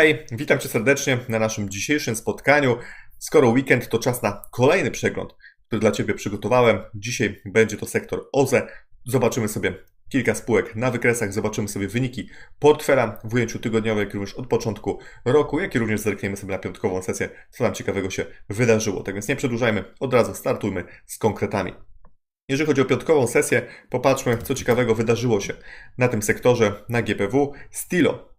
Hej, witam Cię serdecznie na naszym dzisiejszym spotkaniu. Skoro weekend, to czas na kolejny przegląd, który dla Ciebie przygotowałem. Dzisiaj będzie to sektor OZE. Zobaczymy sobie kilka spółek na wykresach, zobaczymy sobie wyniki portfela w ujęciu tygodniowym, jak również od początku roku, jak i również zerkniemy sobie na piątkową sesję, co nam ciekawego się wydarzyło. Tak więc nie przedłużajmy, od razu startujmy z konkretami. Jeżeli chodzi o piątkową sesję, popatrzmy, co ciekawego wydarzyło się na tym sektorze na GPW. Stilo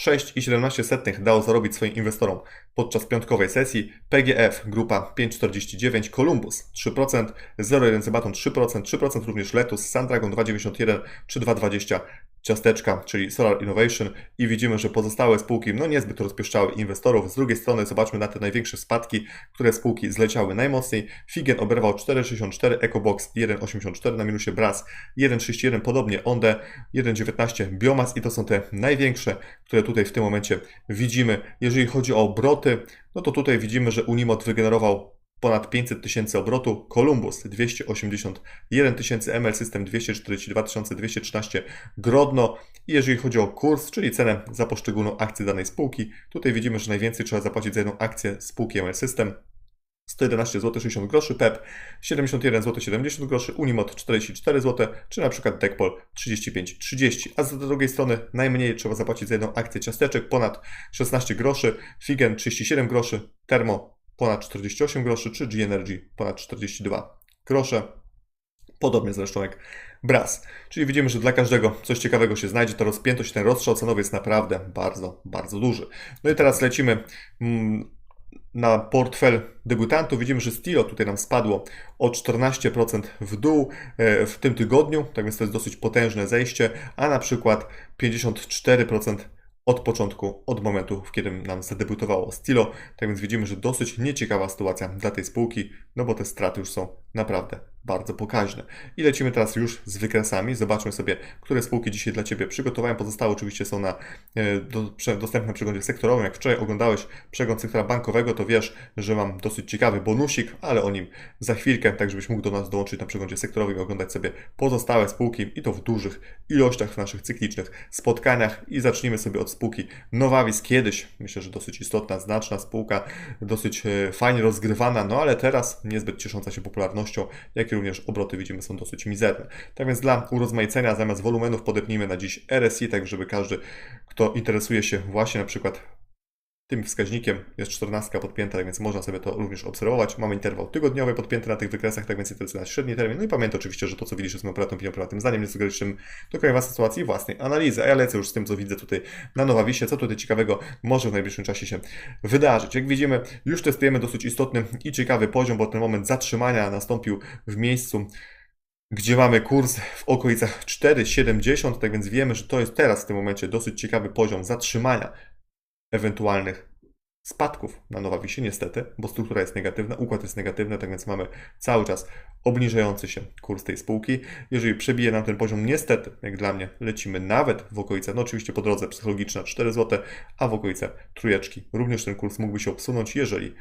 6,17 dało zarobić swoim inwestorom podczas piątkowej sesji. PGF grupa 5,49, Columbus 3%, 0,1 Zebaton 3%, 3% również Letus, Sandragon 2,91 czy 2,20 ciasteczka, czyli Solar Innovation i widzimy, że pozostałe spółki no niezbyt rozpieszczały inwestorów. Z drugiej strony zobaczmy na te największe spadki, które spółki zleciały najmocniej. Figen oberwał 4,64, EcoBox 1,84 na minusie, Bras 1,31, podobnie Onde 1,19, Biomas i to są te największe, które tutaj w tym momencie widzimy. Jeżeli chodzi o obroty, no to tutaj widzimy, że Unimot wygenerował ponad 500 tysięcy obrotu, Columbus 281 tysięcy, ML System 242 213, Grodno. I jeżeli chodzi o kurs, czyli cenę za poszczególną akcję danej spółki, tutaj widzimy, że najwięcej trzeba zapłacić za jedną akcję spółki ML System. 111 zł 60 groszy, PEP 71 zł 70 groszy, Unimot 44 zł, czy na przykład Dekpol 35,30. A z drugiej strony najmniej trzeba zapłacić za jedną akcję ciasteczek, ponad 16 groszy, Figen 37 groszy, Termo ponad 48 groszy, czy G-Energy ponad 42 grosze. Podobnie zresztą jak Bras. Czyli widzimy, że dla każdego coś ciekawego się znajdzie. Ta rozpiętość, ten rozstrzał cenowy jest naprawdę bardzo, bardzo duży. No i teraz lecimy mm, na portfel debiutantów. Widzimy, że Stilo tutaj nam spadło o 14% w dół e, w tym tygodniu, tak więc to jest dosyć potężne zejście, a na przykład 54% od początku, od momentu, w którym nam zadebiutowało Stilo. Tak więc widzimy, że dosyć nieciekawa sytuacja dla tej spółki, no bo te straty już są naprawdę bardzo pokaźne. I lecimy teraz już z wykresami. Zobaczmy sobie, które spółki dzisiaj dla Ciebie przygotowałem. Pozostałe oczywiście są na, e, do, dostępne przeglądzie sektorowym. Jak wczoraj oglądałeś przegląd sektora bankowego, to wiesz, że mam dosyć ciekawy bonusik, ale o nim za chwilkę, tak żebyś mógł do nas dołączyć na przeglądzie sektorowym i oglądać sobie pozostałe spółki i to w dużych ilościach w naszych cyklicznych spotkaniach. I zacznijmy sobie od spółki Nowavis. Kiedyś, myślę, że dosyć istotna, znaczna spółka, dosyć e, fajnie rozgrywana, no ale teraz niezbyt ciesząca się popularnością, jak i również obroty widzimy są dosyć mizerne. Tak więc dla urozmaicenia zamiast wolumenów podepnijmy na dziś RSI, tak żeby każdy, kto interesuje się właśnie na przykład tym wskaźnikiem jest 14 podpięta, tak więc można sobie to również obserwować. Mamy interwał tygodniowy podpięty na tych wykresach, tak więc interesuje nas średni termin. No i pamiętaj oczywiście, że to, co widzisz, jest opinią, prywatnym zdaniem, nie sugeruję czym dokonania własnej sytuacji własnej analizy. A ja lecę już z tym, co widzę tutaj na Nowawisie, co tutaj ciekawego może w najbliższym czasie się wydarzyć. Jak widzimy, już testujemy dosyć istotny i ciekawy poziom, bo ten moment zatrzymania nastąpił w miejscu gdzie mamy kurs w okolicach 4,70, tak więc wiemy, że to jest teraz w tym momencie dosyć ciekawy poziom zatrzymania ewentualnych spadków na Nowawisie, niestety, bo struktura jest negatywna, układ jest negatywny, tak więc mamy cały czas obniżający się kurs tej spółki. Jeżeli przebije nam ten poziom, niestety, jak dla mnie, lecimy nawet w okolice, no oczywiście po drodze psychologiczna 4 zł, a w okolice trójeczki. Również ten kurs mógłby się obsunąć, jeżeli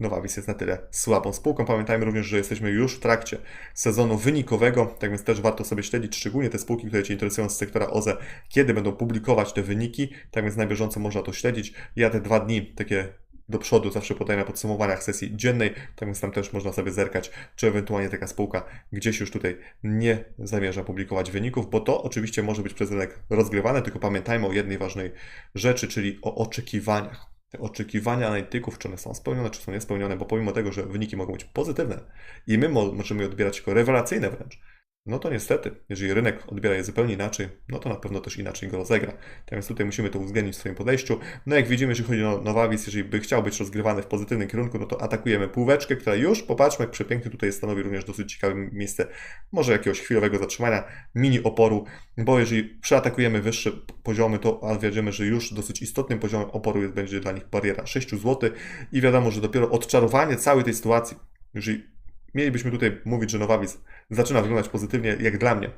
Nowawis jest na tyle słabą spółką. Pamiętajmy również, że jesteśmy już w trakcie sezonu wynikowego, tak więc też warto sobie śledzić szczególnie te spółki, które Cię interesują z sektora OZE, kiedy będą publikować te wyniki, tak więc na bieżąco można to śledzić. Ja te dwa dni takie do przodu zawsze podaję na podsumowaniach sesji dziennej, tak więc tam też można sobie zerkać, czy ewentualnie taka spółka gdzieś już tutaj nie zamierza publikować wyników, bo to oczywiście może być przez rynek rozgrywane, tylko pamiętajmy o jednej ważnej rzeczy, czyli o oczekiwaniach oczekiwania analityków, czy one są spełnione, czy są niespełnione, bo pomimo tego, że wyniki mogą być pozytywne i my możemy je odbierać jako rewelacyjne wręcz, no to niestety, jeżeli rynek odbiera je zupełnie inaczej, no to na pewno też inaczej go rozegra. Tak więc tutaj musimy to uwzględnić w swoim podejściu. No jak widzimy, jeżeli chodzi o Nowawis, jeżeli by chciał być rozgrywany w pozytywnym kierunku, no to atakujemy półeczkę, która już, popatrzmy, jak przepięknie tutaj stanowi również dosyć ciekawe miejsce, może jakiegoś chwilowego zatrzymania, mini oporu, bo jeżeli przeatakujemy wyższe poziomy, to wiemy, że już dosyć istotnym poziomem oporu jest, będzie dla nich bariera 6 zł i wiadomo, że dopiero odczarowanie całej tej sytuacji, jeżeli mielibyśmy tutaj mówić, że Nowawic zaczyna wyglądać pozytywnie, jak dla mnie.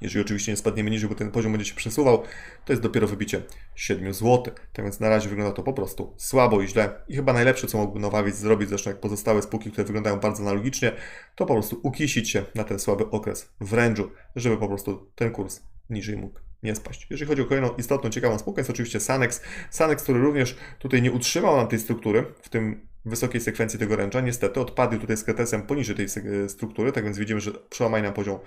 Jeżeli oczywiście nie spadniemy niżej, bo ten poziom będzie się przesuwał, to jest dopiero wybicie 7 zł. Tak więc na razie wygląda to po prostu słabo i źle. I chyba najlepsze, co mógłby Nowawic zrobić, zresztą jak pozostałe spółki, które wyglądają bardzo analogicznie, to po prostu ukisić się na ten słaby okres w rężu, żeby po prostu ten kurs niżej mógł nie spaść. Jeżeli chodzi o kolejną istotną, ciekawą spółkę, jest oczywiście Sanex. Sanex, który również tutaj nie utrzymał nam tej struktury w tym wysokiej sekwencji tego ręcza. Niestety odpadł tutaj z kretesem poniżej tej struktury, tak więc widzimy, że przełamali nam poziom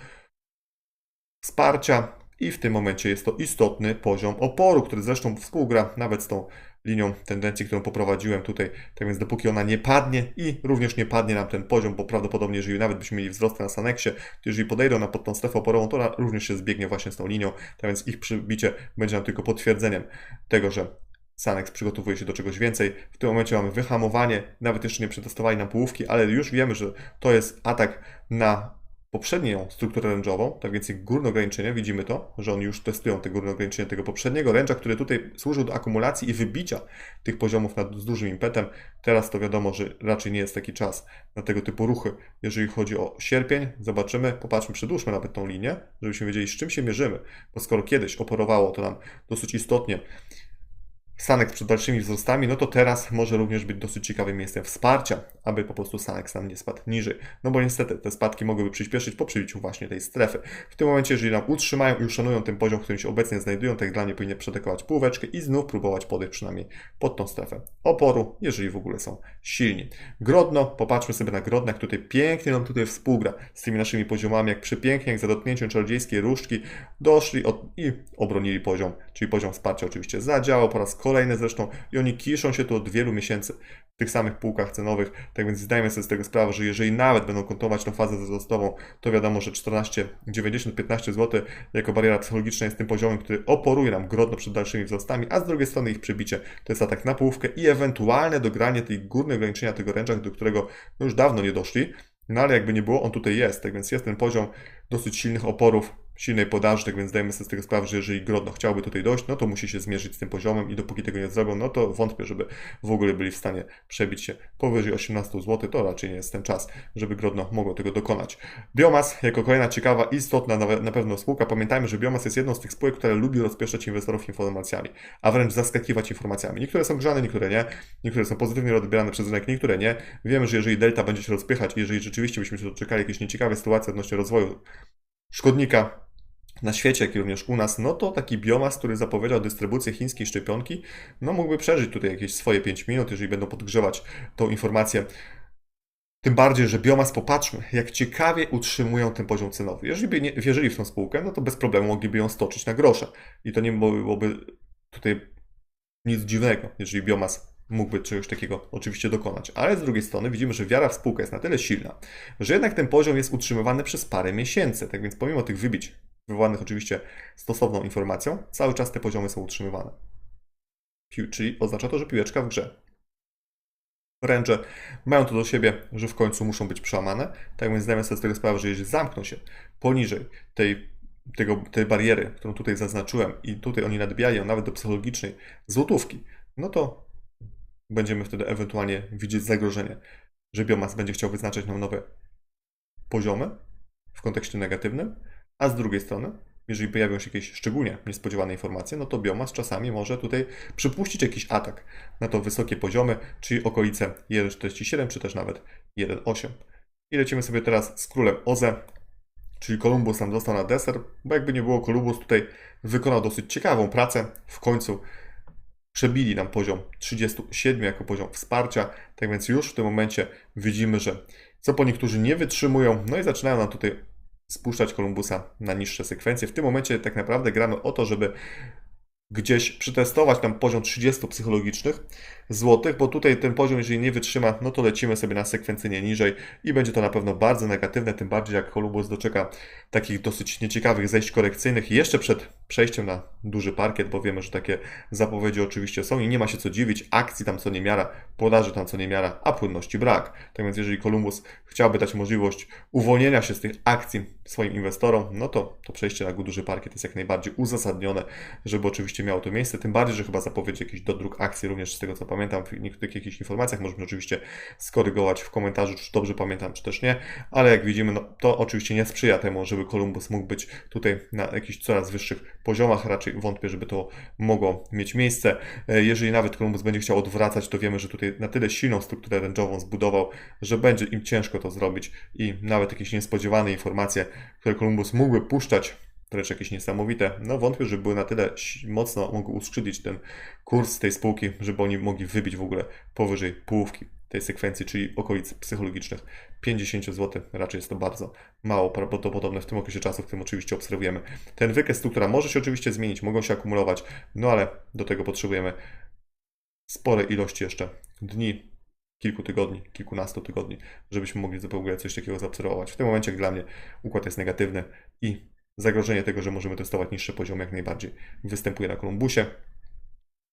wsparcia i w tym momencie jest to istotny poziom oporu, który zresztą współgra nawet z tą linią tendencji, którą poprowadziłem tutaj. Tak więc dopóki ona nie padnie i również nie padnie nam ten poziom, bo prawdopodobnie jeżeli nawet byśmy mieli wzrost na Sanexie, to jeżeli podejdą na pod tą strefę oporową, to ona również się zbiegnie właśnie z tą linią, tak więc ich przybicie będzie nam tylko potwierdzeniem tego, że Sanex przygotowuje się do czegoś więcej. W tym momencie mamy wyhamowanie, nawet jeszcze nie przetestowali na połówki, ale już wiemy, że to jest atak na poprzednią strukturę range'ową, tak więc ich górne ograniczenie, widzimy to, że oni już testują te górne ograniczenie tego poprzedniego range'a, który tutaj służył do akumulacji i wybicia tych poziomów nad, z dużym impetem. Teraz to wiadomo, że raczej nie jest taki czas na tego typu ruchy. Jeżeli chodzi o sierpień, zobaczymy, popatrzmy, przedłużmy nawet tą linię, żebyśmy wiedzieli z czym się mierzymy, bo skoro kiedyś operowało to nam dosyć istotnie Sanex przed dalszymi wzrostami, no to teraz może również być dosyć ciekawym miejscem wsparcia, aby po prostu Sanex nam nie spadł niżej. No bo niestety te spadki mogłyby przyspieszyć po przybiciu właśnie tej strefy. W tym momencie, jeżeli nam utrzymają i uszanują ten poziom, w którym się obecnie znajdują, tak dla nie powinny przetekować półweczkę i znów próbować podejść przynajmniej pod tą strefę oporu, jeżeli w ogóle są silni. Grodno, popatrzmy sobie na Grodno, jak tutaj pięknie nam tutaj współgra z tymi naszymi poziomami, jak przepięknie, jak za dotknięciem czarodziejskiej różdżki doszli od, i obronili poziom, czyli poziom wsparcia oczywiście zadziałał po raz kolejny kolejne zresztą i oni kiszą się tu od wielu miesięcy w tych samych półkach cenowych, tak więc zdajemy sobie z tego sprawę, że jeżeli nawet będą kontynuować tą fazę wzrostową, to wiadomo, że 14,90-15 zł jako bariera psychologiczna jest tym poziomem, który oporuje nam grodno przed dalszymi wzrostami, a z drugiej strony ich przebicie to jest atak na połówkę i ewentualne dogranie tej górnej ograniczenia tego ręcza, do którego no już dawno nie doszli, no ale jakby nie było, on tutaj jest, tak więc jest ten poziom dosyć silnych oporów silnej podaży, tak więc zdajemy sobie z tego sprawę, że jeżeli Grodno chciałby tutaj dojść, no to musi się zmierzyć z tym poziomem i dopóki tego nie zrobią, no to wątpię, żeby w ogóle byli w stanie przebić się powyżej 18 zł, to raczej nie jest ten czas, żeby Grodno mogło tego dokonać. Biomas, jako kolejna ciekawa, istotna na pewno spółka, pamiętajmy, że Biomas jest jedną z tych spółek, która lubi rozpieszczać inwestorów informacjami, a wręcz zaskakiwać informacjami. Niektóre są grzane, niektóre nie, niektóre są pozytywnie odbierane przez rynek, niektóre nie. Wiemy, że jeżeli Delta będzie się rozpychać i jeżeli rzeczywiście byśmy się doczekali jakiejś nieciekawej sytuacji odnośnie rozwoju szkodnika na świecie, jak i również u nas, no to taki biomas, który zapowiedział dystrybucję chińskiej szczepionki, no mógłby przeżyć tutaj jakieś swoje 5 minut, jeżeli będą podgrzewać tą informację. Tym bardziej, że biomas, popatrzmy, jak ciekawie utrzymują ten poziom cenowy. Jeżeli by nie wierzyli w tą spółkę, no to bez problemu mogliby ją stoczyć na grosze. I to nie byłoby tutaj nic dziwnego, jeżeli biomas mógłby czegoś takiego oczywiście dokonać. Ale z drugiej strony widzimy, że wiara w spółkę jest na tyle silna, że jednak ten poziom jest utrzymywany przez parę miesięcy. Tak więc pomimo tych wybić wywołanych oczywiście stosowną informacją, cały czas te poziomy są utrzymywane. Czyli oznacza to, że piłeczka w grze. Ręcze mają to do siebie, że w końcu muszą być przełamane. Tak więc zdajemy sobie z tego sprawę, że jeżeli zamkną się poniżej tej, tego, tej bariery, którą tutaj zaznaczyłem i tutaj oni nadbijają nawet do psychologicznej złotówki, no to będziemy wtedy ewentualnie widzieć zagrożenie, że biomas będzie chciał wyznaczać nam nowe poziomy w kontekście negatywnym, a z drugiej strony, jeżeli pojawią się jakieś szczególnie niespodziewane informacje, no to biomas czasami może tutaj przypuścić jakiś atak na to wysokie poziomy, czyli okolice 1,47 czy też nawet 1,8. I lecimy sobie teraz z królem OZE, czyli Kolumbus nam został na deser, bo jakby nie było, Kolumbus tutaj wykonał dosyć ciekawą pracę. W końcu przebili nam poziom 37 jako poziom wsparcia, tak więc już w tym momencie widzimy, że co po niektórzy nie wytrzymują, no i zaczynają nam tutaj spuszczać Kolumbusa na niższe sekwencje. W tym momencie tak naprawdę gramy o to, żeby gdzieś przetestować tam poziom 30 psychologicznych złotych, bo tutaj ten poziom, jeżeli nie wytrzyma, no to lecimy sobie na sekwencyjnie niżej i będzie to na pewno bardzo negatywne, tym bardziej jak Columbus doczeka takich dosyć nieciekawych zejść korekcyjnych jeszcze przed przejściem na duży parkiet, bo wiemy, że takie zapowiedzi oczywiście są i nie ma się co dziwić, akcji tam co nie miara, podaży tam co nie miara, a płynności brak. Tak więc jeżeli Columbus chciałby dać możliwość uwolnienia się z tych akcji swoim inwestorom, no to to przejście na duży parkiet jest jak najbardziej uzasadnione, żeby oczywiście miało to miejsce, tym bardziej, że chyba zapowiedzi jakiś dodruk akcji również z tego co pamiętam w niektórych jakichś informacjach, możemy oczywiście skorygować w komentarzu, czy dobrze pamiętam, czy też nie, ale jak widzimy, no, to oczywiście nie sprzyja temu, żeby Columbus mógł być tutaj na jakichś coraz wyższych poziomach, raczej wątpię, żeby to mogło mieć miejsce. E, jeżeli nawet Columbus będzie chciał odwracać, to wiemy, że tutaj na tyle silną strukturę range'ową zbudował, że będzie im ciężko to zrobić i nawet jakieś niespodziewane informacje, które Columbus mógłby puszczać wręcz jakieś niesamowite. No wątpię, że były na tyle mocno mogły uskrzydlić ten kurs tej spółki, żeby oni mogli wybić w ogóle powyżej połówki tej sekwencji, czyli okolic psychologicznych 50 zł. Raczej jest to bardzo mało prawdopodobne w tym okresie czasu, w którym oczywiście obserwujemy. Ten wykres struktura może się oczywiście zmienić, mogą się akumulować, no ale do tego potrzebujemy spore ilości jeszcze dni, kilku tygodni, kilkunastu tygodni, żebyśmy mogli w ogóle coś takiego zaobserwować. W tym momencie dla mnie układ jest negatywny i zagrożenie tego, że możemy testować niższe poziomy jak najbardziej występuje na Kolumbusie.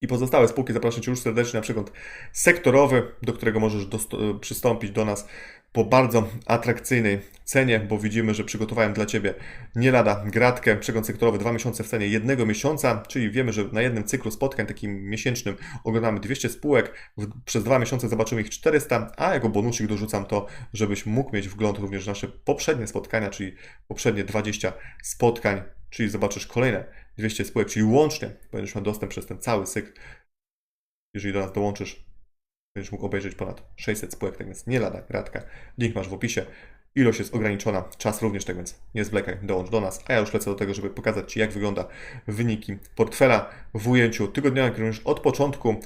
I pozostałe spółki zapraszam Cię już serdecznie na przykład sektorowy, do którego możesz dost- przystąpić do nas po bardzo atrakcyjnej cenie, bo widzimy, że przygotowałem dla Ciebie nie lada gratkę, przegląd sektorowy dwa miesiące w cenie jednego miesiąca, czyli wiemy, że na jednym cyklu spotkań takim miesięcznym oglądamy 200 spółek, przez dwa miesiące zobaczymy ich 400, a jako bonusik dorzucam to, żebyś mógł mieć wgląd również w nasze poprzednie spotkania, czyli poprzednie 20 spotkań, czyli zobaczysz kolejne 200 spółek, czyli łącznie będziesz miał dostęp przez ten cały cykl. Jeżeli do nas dołączysz, będziesz mógł obejrzeć ponad 600 spółek, tak więc nie lada gratka. Link masz w opisie. Ilość jest ograniczona, czas również, tak więc nie zwlekaj, dołącz do nas. A ja już lecę do tego, żeby pokazać Ci, jak wygląda wyniki portfela w ujęciu tygodniowym, już od początku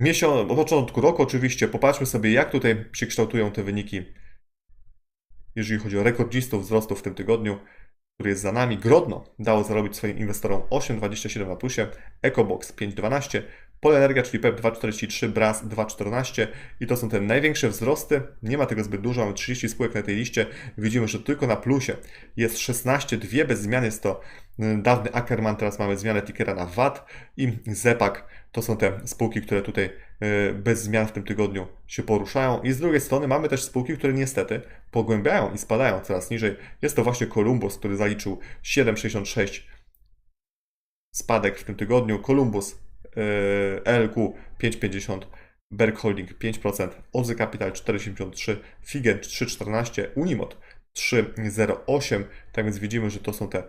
miesiąca, od początku roku oczywiście. Popatrzmy sobie, jak tutaj się kształtują te wyniki, jeżeli chodzi o rekordzistów wzrostu w tym tygodniu który jest za nami. Grodno dało zarobić swoim inwestorom 8,27 na plusie, EcoBox 5,12, Polenergia, czyli PEP 2,43, BRAS 2,14 i to są te największe wzrosty. Nie ma tego zbyt dużo, mamy 30 spółek na tej liście. Widzimy, że tylko na plusie jest 16, dwie bez zmian jest to y, dawny Ackerman, teraz mamy zmianę tickera na VAT i Zepak. To są te spółki, które tutaj y, bez zmian w tym tygodniu się poruszają. I z drugiej strony mamy też spółki, które niestety pogłębiają i spadają coraz niżej. Jest to właśnie Columbus, który zaliczył 7,66 spadek w tym tygodniu. Columbus LQ 5,50, Berg Holding 5%, Ozy Capital 4,73, Figen 3,14, Unimod 3,08. Tak więc widzimy, że to są te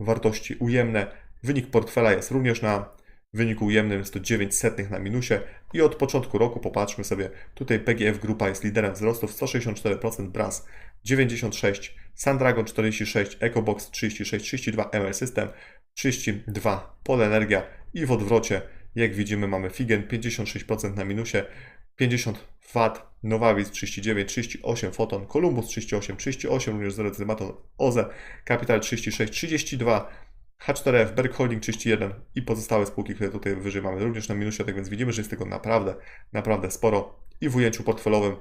wartości ujemne. Wynik portfela jest również na wyniku ujemnym, jest to 9 setnych na minusie i od początku roku popatrzmy sobie, tutaj PGF Grupa jest liderem wzrostów 164%, BRAS 96, Sandragon 46, EcoBox 36, 32, ML System 32, Polenergia i w odwrocie, jak widzimy, mamy Figen 56% na minusie, 50 Watt, Nowawiz 39, 38 Foton, Columbus 38, 38 również Zerecymaton, OZE, Capital 36, 32, H4F, Berg Holding 31 i pozostałe spółki, które tutaj wyżej mamy również na minusie, tak więc widzimy, że jest tego naprawdę, naprawdę sporo i w ujęciu portfelowym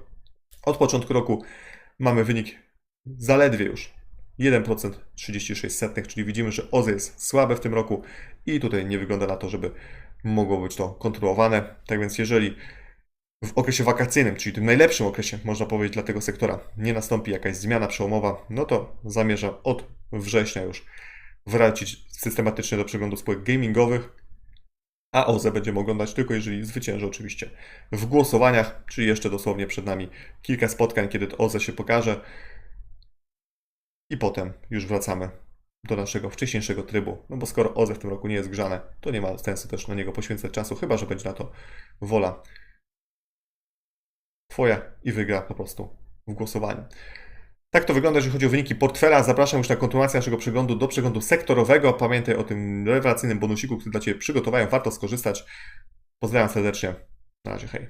od początku roku mamy wynik zaledwie już 1% 36 setnych, czyli widzimy, że OZE jest słabe w tym roku i tutaj nie wygląda na to, żeby mogło być to kontynuowane. Tak więc jeżeli w okresie wakacyjnym, czyli tym najlepszym okresie, można powiedzieć, dla tego sektora, nie nastąpi jakaś zmiana przełomowa, no to zamierzam od września już wrócić systematycznie do przeglądu spółek gamingowych, a OZE będziemy oglądać tylko jeżeli zwycięży oczywiście w głosowaniach, czyli jeszcze dosłownie przed nami kilka spotkań, kiedy to OZE się pokaże i potem już wracamy do naszego wcześniejszego trybu, no bo skoro OZE w tym roku nie jest grzane, to nie ma sensu też na niego poświęcać czasu, chyba że będzie na to wola Twoja i wygra po prostu w głosowaniu. Tak to wygląda, jeżeli chodzi o wyniki portfela. Zapraszam już na kontynuację naszego przeglądu do przeglądu sektorowego. Pamiętaj o tym rewelacyjnym bonusiku, który dla Ciebie przygotowałem. Warto skorzystać. Pozdrawiam serdecznie. Na razie, hej.